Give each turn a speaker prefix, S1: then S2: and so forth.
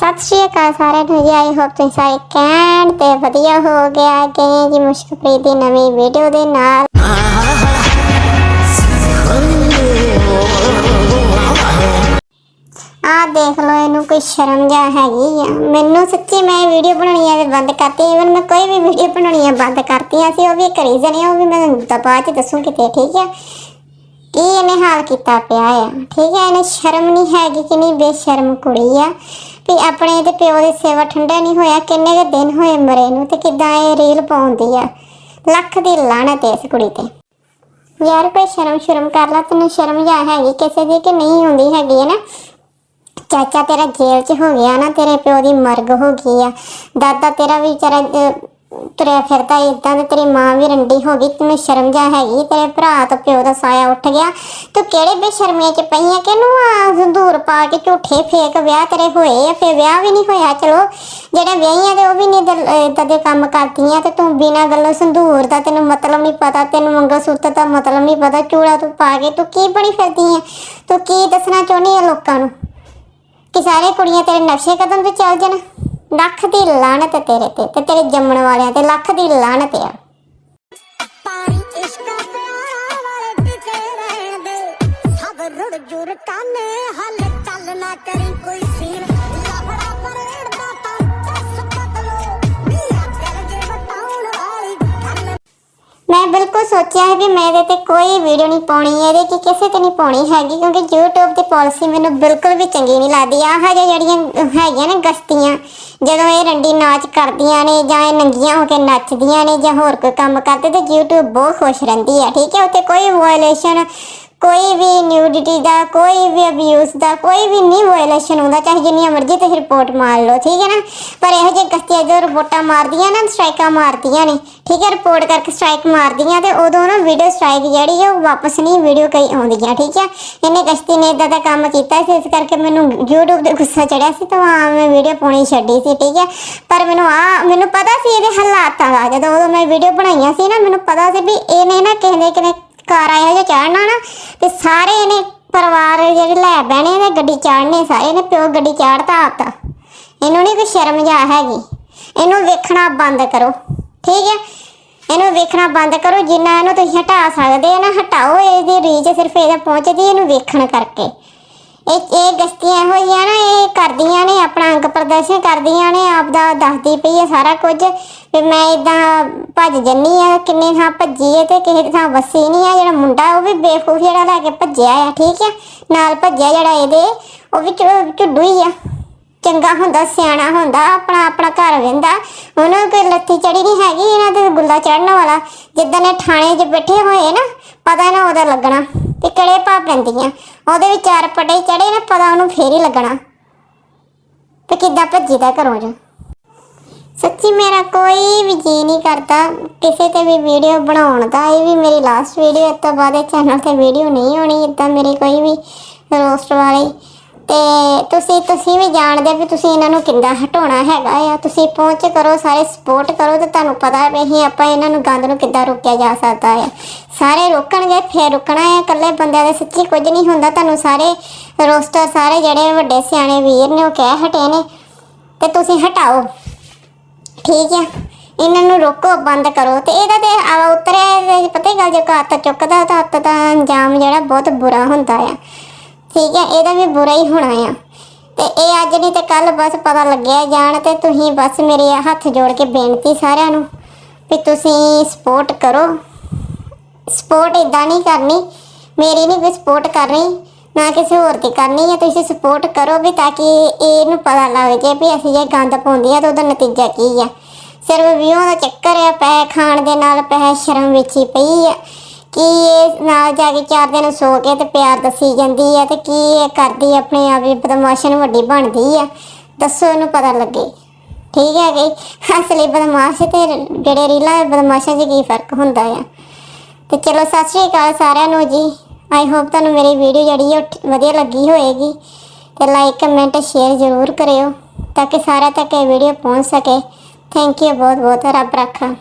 S1: ਸਤਿ ਸ਼੍ਰੀ ਅਕਾਲ ਸਾਰਿਆਂ ਨੂੰ ਜੀ, ਆਈ ਹੋਪ ਤੁਸੀਂ ਸਾਰੇ ਕੈਂਡ ਤੇ ਵਧੀਆ ਹੋ ਗਿਆ ਕਿ ਜੀ ਮੁਸ਼ਕਪ੍ਰੀਤ ਦੀ ਨਵੀਂ ਵੀਡੀਓ ਦੇ ਨਾਲ ਆ ਦੇਖ ਲਓ, ਇਹਨੂੰ ਕੋਈ ਸ਼ਰਮ ਜਾ ਹੈਗੀ ਆ। ਮੈਨੂੰ ਸੱਚੀ ਮੈਂ ਵੀਡੀਓ ਬਣਾਉਣੀ ਆ ਬੰਦ ਕਰਤੀ। ਇਵਨ ਮੈਂ ਕੋਈ ਵੀ ਵੀਡੀਓ ਬਣਾਉਣੀ ਆ ਬੰਦ ਕਰਤੀਆਂ ਸੀ, ਉਹ ਵੀ ਇੱਕ ਰੀਜ਼ਨ ਹੈ ਉਹ ਵੀ ਮੈਂ ਤੁਹਾਨੂੰ ਬਾਅਦ ਚ ਦੱਸੂ ਕਿਤੇ, ਠੀਕ ਹੈ ਕੀ ਇਹਨੇ ਹਾਲ ਕੀਤਾ ਪਿਆ ਆ। ਠੀਕ ਹੈ ਇਹਨੇ ਸ਼ਰਮ ਨਹੀਂ ਹੈਗੀ ਕਿ ਨਹੀਂ, ਬੇਸ਼ਰਮ ਕੁੜੀ ਆ। ਵੀ ਆਪਣੇ ਤੇ ਪਿਓ ਦੀ ਸੇਵਾ ਠੰਡਾ ਨਹੀਂ ਹੋਇਆ, ਕਿੰਨੇ ਕੁ ਦਿਨ ਹੋਏ ਮਰੇ ਨੂੰ ਤੇ ਕਿਦਾਂ ਇਹ ਰੀਲ ਪਾਉਂਦੀ ਆ। ਲੱਖ ਦੀ ਲਾਹਨਤ ਇਸ ਕੁੜੀ ਤੇ। ਯਾਰ ਕੋਈ ਸ਼ਰਮ ਸ਼ਰਮ ਕਰ ਲਾ, ਤੈਨੂੰ ਸ਼ਰਮ ਜਾ ਹੈਗੀ ਕਿਸੇ ਦੀ ਕਿ ਨਹੀਂ ਹੁੰਦੀ ਹੈਗੀ ਹੈ ਨਾ। ਚਾਚਾ ਤੇਰਾ ਜੇਲ੍ਹ 'ਚ ਹੋ ਗਿਆ ਨਾ, ਤੇਰੇ ਪਿਓ ਦੀ ਮਰਗ ਹੋ ਗਈ ਆ। ਦਾਦਾ ਤੇਰਾ ਵੀ ਵਿਚਾਰਾ ਅਹ, ਤੁਰਿਆ ਫਿਰਦਾ ਇਦਾਂ ਤੇ ਤੇਰੀ ਮਾਂ ਵੀ ਰੰਡੀ ਹੋ ਗਈ ਤੈਨੂੰ ਸ਼ਰਮ ਜਾ ਹੈਗੀ ਤੇਰੇ ਭਰਾ ਤੋਂ ਪਿਓ ਦਾ ਸਾਇਆ ਉੱਠ ਗਿਆ। ਤੂੰ ਕਿਹੜੇ ਬੇਸ਼ਰਮੀਆਂ 'ਚ ਪਈਆਂ ਕਿਨੂੰ ਆ ਸੰਧੂਰ ਪਾ ਕੇ ਝੂਠੇ ਫੇਕ ਵਿਆਹ ਤੇਰੇ ਹੋਏ ਆ ਫੇ ਵਿਆਹ ਵੀ ਨਹੀਂ ਹੋਇਆ ਚਲੋ। ਜਿਹੜੇ ਵਿਆਹੀਆਂ ਤੇ ਉਹ ਵੀ ਨਹੀਂ ਇਦਾਂ ਦੇ ਕੰਮ ਕਰਦੀਆਂ ਤੇ ਤੂੰ ਬਿਨਾਂ ਗੱਲੋਂ ਸੰਧੂਰ ਦਾ ਤੈਨੂੰ ਮਤਲਬ ਨਹੀਂ ਪਤਾ ਤੈਨੂੰ ਮੰਗਲ ਸੂਤਰ ਦਾ ਮਤਲਬ ਨਹੀਂ ਪਤਾ ਚੂੜਾ ਤੂੰ ਪਾ ਕੇ ਤੂੰ ਕੀ ਬਣੀ ਫਿਰਦੀ ਆ? ਤੂੰ ਕੀ ਦੱਸਣਾ ਚਾਹੁੰਦੀ ਆ ਲੋਕਾਂ ਨੂੰ? ਕਿ ਸਾਰੇ ਕੁੜੀਆਂ ਤੇਰੇ ਨਕਸ਼ੇ ਕਦਮ ਤੇ ਚੱਲ ਜਾਣ। ਲੱਖ ਦੀ ਲਾਹਨਤ ਤੇਰੇ ਤੇ ਤੇ ਤੇਰੇ ਜੰਮਣ ਵਾਲਿਆਂ ਤੇ ਲੱਖ ਦੀ ਲਾਹਨਤ ਆ
S2: ਪਾਣੀ ਇਸ਼ਕਾ ਪਿਆਰਾ ਵਾਲੇ ਟਿਕੇ ਰਹਿਣ ਦੇ। ਸਭ ਰੁੜ ਜੁਰ ਕਾਨੇ ਹਲ ਚੱਲ ਨਾ ਕਰੀ ਕੋਈ ਸੀਨ। ਲਫੜਾ ਪਰੇਡ ਦਾ ਤਾਂ ਦੱਸ ਬਦਲੋ ਮੀਆਂ ਕਰ ਜੇ ਬਟਾਉਣ ਵਾਲੀ ਗੱਲ।
S1: ਮੈਂ ਬਿਲਕੁਲ ਸੋਚਿਆ ਹੈ ਵੀ ਮੈਂ ਇਹਦੇ ਤੇ ਕੋਈ ਵੀਡੀਓ ਨਹੀਂ ਪਾਉਣੀ ਇਹਦੇ ਕਿ ਕਿਸੇ ਤੇ ਨਹੀਂ ਪਾਉਣੀ ਹੈਗੀ ਕਿਉਂਕਿ YouTube ਦੀ ਪਾਲਿਸੀ ਮੈਨੂੰ ਬਿਲਕੁਲ ਵੀ ਚੰਗੀ ਨਹੀਂ ਲੱਗਦੀ। ਆਹ ਜਿਹੇ ਜਿਹੜੀਆਂ ਹੈਗੀਆਂ ਨੇ ਗਸਤੀਆਂ ਜਦੋਂ ਇਹ ਰੰਡੀ ਨਾਚ ਕਰਦੀਆਂ ਨੇ ਜਾਂ ਇਹ ਨੰਗੀਆਂ ਹੋ ਕੇ ਨੱਚਦੀਆਂ ਨੇ ਜਾਂ ਹੋਰ ਕੋਈ ਕੰਮ ਕਰਦੇ, ਤੇ YouTube ਬਹੁਤ ਖੁਸ਼ ਰਹਿੰਦੀ ਹੈ ਠੀਕ ਹੈ? ਉੱਥੇ ਕੋਈ ਵਾਇਲੇਸ਼ਨ ਕੋਈ ਵੀ ਨਿਊਡਿਟੀ ਦਾ, ਕੋਈ ਵੀ ਅਬਿਊਜ਼ ਦਾ, ਕੋਈ ਵੀ ਨਹੀਂ ਵਾਇਲੇਸ਼ਨ ਹੁੰਦਾ, ਚਾਹੇ ਜਿੰਨੀਆਂ ਮਰਜ਼ੀ ਤੁਸੀਂ ਰਿਪੋਰਟ ਮਾਰ ਲਓ, ਠੀਕ ਹੈ ਨਾ? ਪਰ ਇਹੋ ਜਿਹੇ ਗਸਤੀਆਂ ਜਦੋਂ ਰਿਪੋਰਟਾਂ ਮਾਰਦੀਆਂ ਨਾ ਸਟ੍ਰਾਈਕਾਂ ਮਾਰਦੀਆਂ ਨੇ, ਠੀਕ ਹੈ? ਰਿਪੋਰਟ ਕਰਕੇ ਸਟ੍ਰਾਈਕ ਮਾਰਦੀਆਂ ਤੇ ਉਦੋਂ ਨਾ ਵੀਡੀਓ ਸਟ੍ਰਾਈਕ ਜਿਹੜੀ ਹੈ ਉਹ ਵਾਪਸ ਨਹੀਂ ਵੀਡੀਓ ਕਈ ਆਉਂਦੀਆਂ, ਠੀਕ ਹੈ? ਇਹਨੇ ਗਸਤੀ ਨੇ ਇਦਾਂ ਦਾ ਕੰਮ ਕੀਤਾ ਸੀ, ਇਸ ਕਰਕੇ ਮੈਨੂੰ YouTube ਤੇ ਗੁੱਸਾ ਚੜਿਆ ਸੀ, ਤਾਂ ਮੈਂ ਵੀਡੀਓ ਪਾਉਣੀ ਛੱਡੀ ਸੀ, ਠੀਕ ਹੈ? ਪਰ ਮੈਨੂੰ ਆ ਮੈਨੂੰ ਪਤਾ ਸੀ ਇਹਦੇ ਹਾਲਾਤਾਂ ਦਾ, ਜਦੋਂ ਉਦੋਂ ਮੈਂ ਵੀਡੀਓ ਬਣਾਈਆਂ ਸੀ ਨਾ, ਮੈਨੂੰ ਪਤਾ ਸੀ ਵੀ ਇਹਨੇ ਨਾ ਕਿਸੇ ਨੇ ਕਿਨੇ ਕਾਰ ਆਇਆ ਜੇ ਚੜਨਾ ਨਾ ਸਾਰੇ ਇਹਨੇ ਪਰਿਵਾਰ ਜਿਹੜੇ ਲੈ ਬਹਿਣੇ ਨੇ ਗੱਡੀ ਚਾੜਨੇ ਸਾਰੇ ਨੇ ਪਿਓ ਗੱਡੀ ਚਾੜਤਾ ਆਤਾ ਇਹਨੂੰ ਨਹੀਂ ਕੋਈ ਸ਼ਰਮ ਜਾ ਹੈਗੀ। ਇਹਨੂੰ ਵੇਖਣਾ ਬੰਦ ਕਰੋ। ਠੀਕ ਹੈ? ਇਹਨੂੰ ਵੇਖਣਾ ਬੰਦ ਕਰੋ, ਜਿੰਨਾ ਇਹਨੂੰ ਤੁਸੀਂ ਹਟਾ ਸਕਦੇ ਨਾ, ਹਟਾਓ, ਇਹਦੀ ਰੀਚ ਸਿਰਫ ਇਹਦਾ ਪਹੁੰਚਦੀ ਇਹਨੂੰ ਵੇਖਣ ਕਰਕੇ। ਇਹ ਇਹ ਗਸਤੀਆਂ ਇਹੋ ਨਾ, ਇਹ ਕਰਦੀਆਂ ਨੇ, ਆਪਣਾ ਅੰਗ ਪ੍ਰਦਰਸ਼ਨ ਕਰਦੀਆਂ ਨੇ ਆਪ ਦਾ ਦੱਸਦੀ ਪਈ ਹੈ ਸਾਰਾ ਕੁਝ। ਵੀ ਮੈਂ ਇਦਾਂ ਭੱਜ ਜੰਨੀ ਆ, ਕਿੰਨੇ ਥਾਂ ਭੱਜੀ ਹੈ ਤੇ ਕਿਸੇ ਥਾਂ ਵਸੀ ਨਹੀਂ ਆ, ਜਿਹੜਾ ਮੁੰਡਾ ਉਹ ਵੀ ਬੇਵਕੂਫ ਜਿਹੜਾ ਲੈ ਕੇ ਭੱਜਿਆ ਆ, ਠੀਕ ਹੈ ਨਾਲ ਭੱਜਿਆ ਜਿਹੜਾ ਇਹਦੇ, ਉਹ ਵੀ ਝੁ- ਝੁੱਡੂ ਹੀ ਆ। ਚੰਗਾ ਹੁੰਦਾ, ਸਿਆਣਾ ਹੁੰਦਾ, ਆਪਣਾ ਆਪਣਾ ਘਰ ਵਹਿੰਦਾ ਉਹਨੂੰ ਕੋਈ ਲੱਥੀ ਚੜੀ ਨਹੀਂ ਹੈਗੀ, ਇਹਨਾਂ ਤੇ ਗੁੱਲਾ ਚੜਨ ਵਾਲਾ। ਜਿੱਦਾਂ ਨੇ ਥਾਣੇ 'ਚ ਬੈਠੇ ਹੋਏ ਨਾ, ਪਤਾ ਨਾ ਉਹਦਾ ਲੱਗਣਾ। ਤੇ ਕੜੇ ਪਾ ਪੈਂਦੀਆਂ ਉਹਦੇ ਵਿੱਚ ਚਾਰ ਪਟੇ ਚੜੇ ਨਾ, ਪਤਾ ਉਹਨੂੰ ਫੇਰ ਹੀ ਲੱਗਣਾ। ਤੇ ਕਿੱਦਾਂ ਭੱਜੀਦਾ ਘਰੋਂ ਜੋ ਸੱਚੀ ਮੇਰਾ ਕੋਈ ਵੀ ਜੀ ਨਹੀਂ ਕਰਦਾ। ਕਿਸੇ ਤੇ ਵੀ ਵੀਡੀਓ ਬਣਾਉਣ ਦਾ, ਇਹ ਵੀ ਮੇਰੀ ਲਾਸਟ ਵੀਡੀਓ ਇਸ ਤੋਂ ਬਾਅਦ ਇਹ ਚੈਨਲ ਤੇ ਵੀਡੀਓ ਨਹੀਂ ਹੋਣੀ ਇਦਾਂ ਮੇਰੇ ਕੋਈ ਵੀ ਰੋਸਟ ਵਾਲੀ। ਤੇ ਤੁਸੀਂ ਤੁਸੀਂ ਵੀ ਜਾਣਦੇ ਵੀ ਤੁਸੀਂ ਇਹਨਾਂ ਨੂੰ ਕਿੰਦਾ ਹਟਾਉਣਾ ਹੈਗਾ ਆ। ਤੁਸੀਂ ਪਹੁੰਚ ਕਰੋ, ਸਾਰੇ ਸਪੋਰਟ ਕਰੋ ਤੇ ਤੁਹਾਨੂੰ ਪਤਾ ਵੀ ਅਸੀਂ ਆਪਾਂ ਇਹਨਾਂ ਨੂੰ ਗੰਦ ਨੂੰ ਕਿੱਦਾਂ ਰੋਕਿਆ ਜਾ ਸਕਦਾ ਹੈ ਸਾਰੇ ਰੋਕਣਗੇ, ਫੇਰ ਰੁਕਣਾ ਹੈ ਇਕੱਲੇ ਬੰਦਿਆਂ ਦੇ ਸੱਚੀ ਕੁਝ ਨਹੀਂ ਹੁੰਦਾ। ਤੁਹਾਨੂੰ ਸਾਰੇ ਰੋਸਟਰ, ਸਾਰੇ ਜਿਹੜੇ ਵੱਡੇ ਸਿਆਣੇ ਵੀਰ ਨੇ ਉਹ ਕਹਿ ਹਟੇ ਨੇ, ਤੇ ਤੁਸੀਂ ਹਟਾਓ। ਠੀਕ ਹੈ ਇਹਨਾਂ ਨੂੰ ਰੋਕੋ, ਬੰਦ ਕਰੋ। ਤੇ ਇਹਦਾ ਤੇ ਆ ਉਤਰਿਆ ਪਤਾ ਹੀ ਗੱਲ, ਜੇ ਹੱਥ ਚੁੱਕਦਾ ਤਾਂ ਹੱਥ ਦਾ ਅੰਜਾਮ ਜਿਹੜਾ ਬਹੁਤ ਬੁਰਾ ਹੁੰਦਾ ਆ। ਠੀਕ ਹੈ, ਇਹਦਾ ਵੀ ਬੁਰਾ ਹੀ ਹੋਣਾ ਆ। ਤੇ ਇਹ ਅੱਜ ਨਹੀਂ ਤੇ ਕੱਲ ਬਸ ਪਤਾ ਲੱਗਿਆ ਜਾਣ ਤੇ ਤੁਸੀਂ ਬਸ ਮੇਰੇ ਹੱਥ ਜੋੜ ਕੇ ਬੇਨਤੀ ਸਾਰਿਆਂ ਨੂੰ ਵੀ ਤੁਸੀਂ ਸਪੋਰਟ ਕਰੋ। ਸਪੋਰਟ ਇਦਾਂ ਨਹੀਂ ਕਰਨੀ, ਮੇਰੀ ਨਹੀਂ ਕੋਈ ਸਪੋਰਟ ਕਰਨੀ, ਨਾ ਕਿਸੇ ਹੋਰ ਦੀ ਕਰਨੀ ਹੈ, ਤੁਸੀਂ ਸਪੋਰਟ ਕਰੋ ਵੀ ਤਾਂ ਕਿ ਇਹਨੂੰ ਪਤਾ ਲੱਗ ਜਾਏ ਵੀ ਅਸੀਂ ਜੇ ਗੰਦ ਪਾਉਂਦੇ ਆ ਤਾਂ ਉਹਦਾ ਨਤੀਜਾ ਕੀ ਆ ਸਿਰਫ ਵਿਊਆਂ ਦਾ ਚੱਕਰ ਆ, ਪੈਸੇ ਖਾਣ ਦੇ ਨਾਲ ਪੈਸੇ ਸ਼ਰਮ ਵਿੱਚ ਹੀ ਪਈ ਆ ਕਿ ਨਾਲ ਜਾ ਕੇ ਚਾਰ ਦਿਨ ਸੋ ਕੇ ਤੇ ਪਿਆਰ ਦੱਸੀ ਜਾਂਦੀ ਆ ਤੇ ਕੀ ਇਹ ਕਰਦੀ ਆਪਣੇ ਆਪ ਹੀ ਬਦਮਾਸ਼ਨ ਵੱਡੀ ਬਣਦੀ ਆ। ਦੱਸੋ ਇਹਨੂੰ ਪਤਾ ਲੱਗੇ। ਠੀਕ ਹੈ ਕਿ ਅਸਲੀ ਬਦਮਾਸ਼ ਤੇ ਜਿਹੜੇ ਰੀਲਾਂ ਬਦਮਾਸ਼ਾਂ 'ਚ ਕੀ ਫ਼ਰਕ ਹੁੰਦਾ ਆ। ਤੇ ਚਲੋ, ਸਤਿ ਸ਼੍ਰੀ ਅਕਾਲ ਸਾਰਿਆਂ ਨੂੰ ਜੀ। ਆਈ ਹੋਪ ਤੁਹਾਨੂੰ ਮੇਰੀ ਵੀਡੀਓ ਜਿਹੜੀ ਹੈ ਉਹ ਵਧੀਆ ਲੱਗੀ ਹੋਏਗੀ। ਤੇ ਲਾਈਕ ਕਮੈਂਟ ਸ਼ੇਅਰ ਜ਼ਰੂਰ ਕਰਿਓ, ਤਾਂ ਕਿ ਸਾਰਿਆਂ ਤੱਕ ਇਹ ਵੀਡੀਓ ਪਹੁੰਚ ਸਕੇ। ਥੈਂਕ ਯੂ ਬਹੁਤ ਬਹੁਤ ਰੱਬ ਰੱਖਾ।